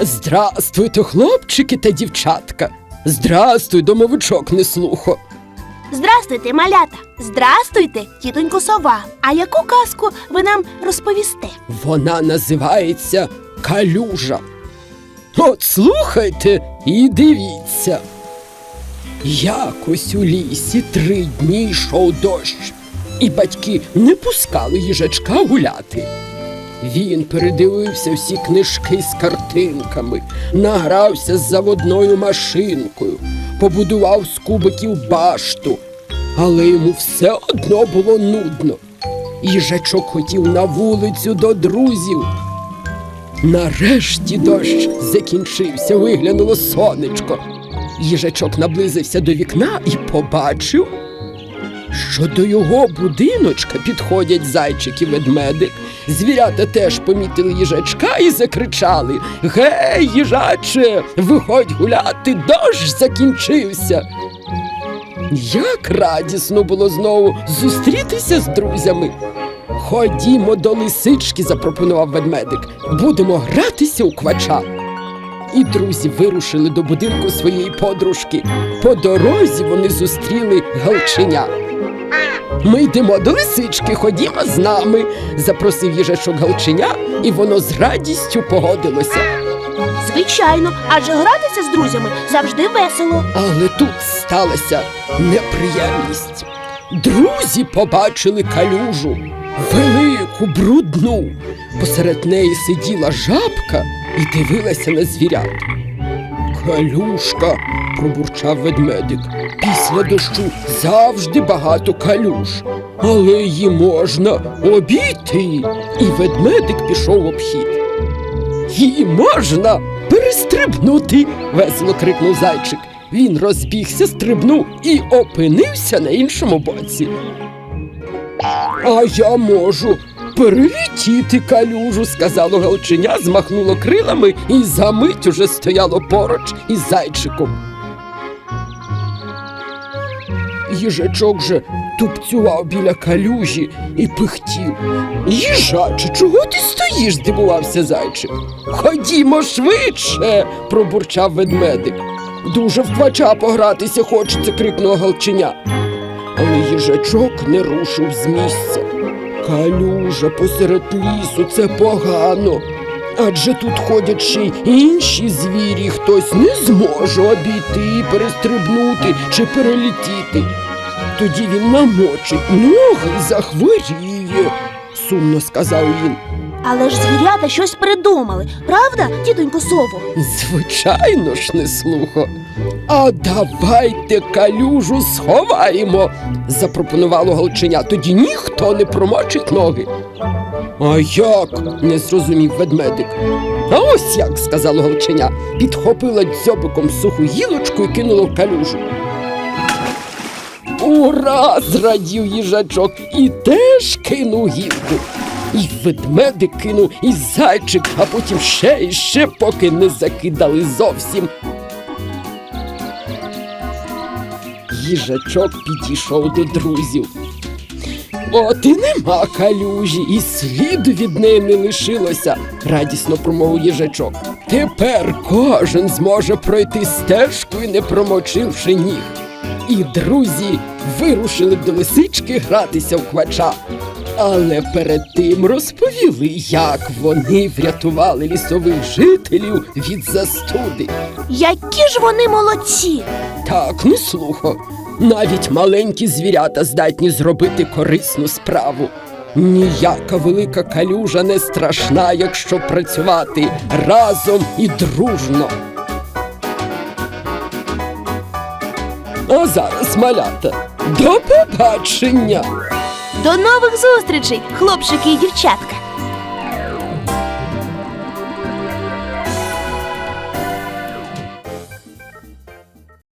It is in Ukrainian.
Здрастуйте, хлопчики та дівчатка. Здрастуй, домовичок неслухо. Здрастуйте, малята! Здрастуйте, тітонько сова. А яку казку ви нам розповісте? Вона називається калюжа. От слухайте і дивіться. Якось у лісі три дні йшов дощ, і батьки не пускали їжачка гуляти. Він передивився всі книжки з картинками, награвся з заводною машинкою, побудував з кубиків башту, але йому все одно було нудно. Їжачок хотів на вулицю до друзів. Нарешті дощ закінчився, виглянуло сонечко. Їжачок наблизився до вікна і побачив, що до його будиночка підходять зайчик і ведмедик. Звірята теж помітили їжачка і закричали Гей, їжаче, виходь гуляти, дощ закінчився. Як радісно було знову зустрітися з друзями. Ходімо до лисички, запропонував ведмедик. Будемо гратися у квача. І друзі вирушили до будинку своєї подружки. По дорозі вони зустріли галченя. Ми йдемо до лисички, ходімо з нами, запросив їжачок галченя, і воно з радістю погодилося. Звичайно, адже гратися з друзями завжди весело. Але тут сталася неприємність. Друзі побачили калюжу, велику, брудну. Посеред неї сиділа жабка і дивилася на звірят. Калюшка, пробурчав ведмедик. Після дощу завжди багато калюш, але її можна обійти. І ведмедик пішов в обхід. Її можна перестрибнути, весело крикнув зайчик. Він розбігся, стрибнув і опинився на іншому боці. А я можу перелетіти калюжу, сказало галченя, змахнуло крилами і за мить уже стояло поруч із зайчиком. Їжачок же тупцював біля калюжі і пихтів. Їжаче, чого ти стоїш? здивувався зайчик. Ходімо швидше, пробурчав ведмедик. Дуже в квача погратися хочеться, крикнуло галченя. Але їжачок не рушив з місця. Калюжа посеред лісу це погано. Адже тут ходять ще й інші звірі, хтось не зможе обійти, перестрибнути чи перелетіти. Тоді він намочить ноги і захворіє, сумно сказав він. Але ж звірята щось придумали, правда, тітонько сово? Звичайно ж, не слухо. А давайте калюжу сховаємо, запропонувало голченя. Тоді ніхто не промочить ноги. А як? не зрозумів ведмедик. А ось як, сказало голченя, підхопила дзьобиком суху гілочку і кинула в калюжу. Ура! зрадів їжачок і теж кинув гілку. І ведмедик кинув, і зайчик, а потім ще і ще, поки не закидали зовсім. Їжачок підійшов до друзів. От і нема калюжі, і сліду від неї не лишилося, радісно промовив їжачок. Тепер кожен зможе пройти стежкою, не промочивши ніг. І друзі вирушили до лисички гратися в квача. Але перед тим розповіли, як вони врятували лісових жителів від застуди. Які ж вони молодці! Так, не слухо. Навіть маленькі звірята здатні зробити корисну справу. Ніяка велика калюжа не страшна, якщо працювати разом і дружно. А зараз, малята, до побачення! До нових зустрічей, хлопчики і дівчатка!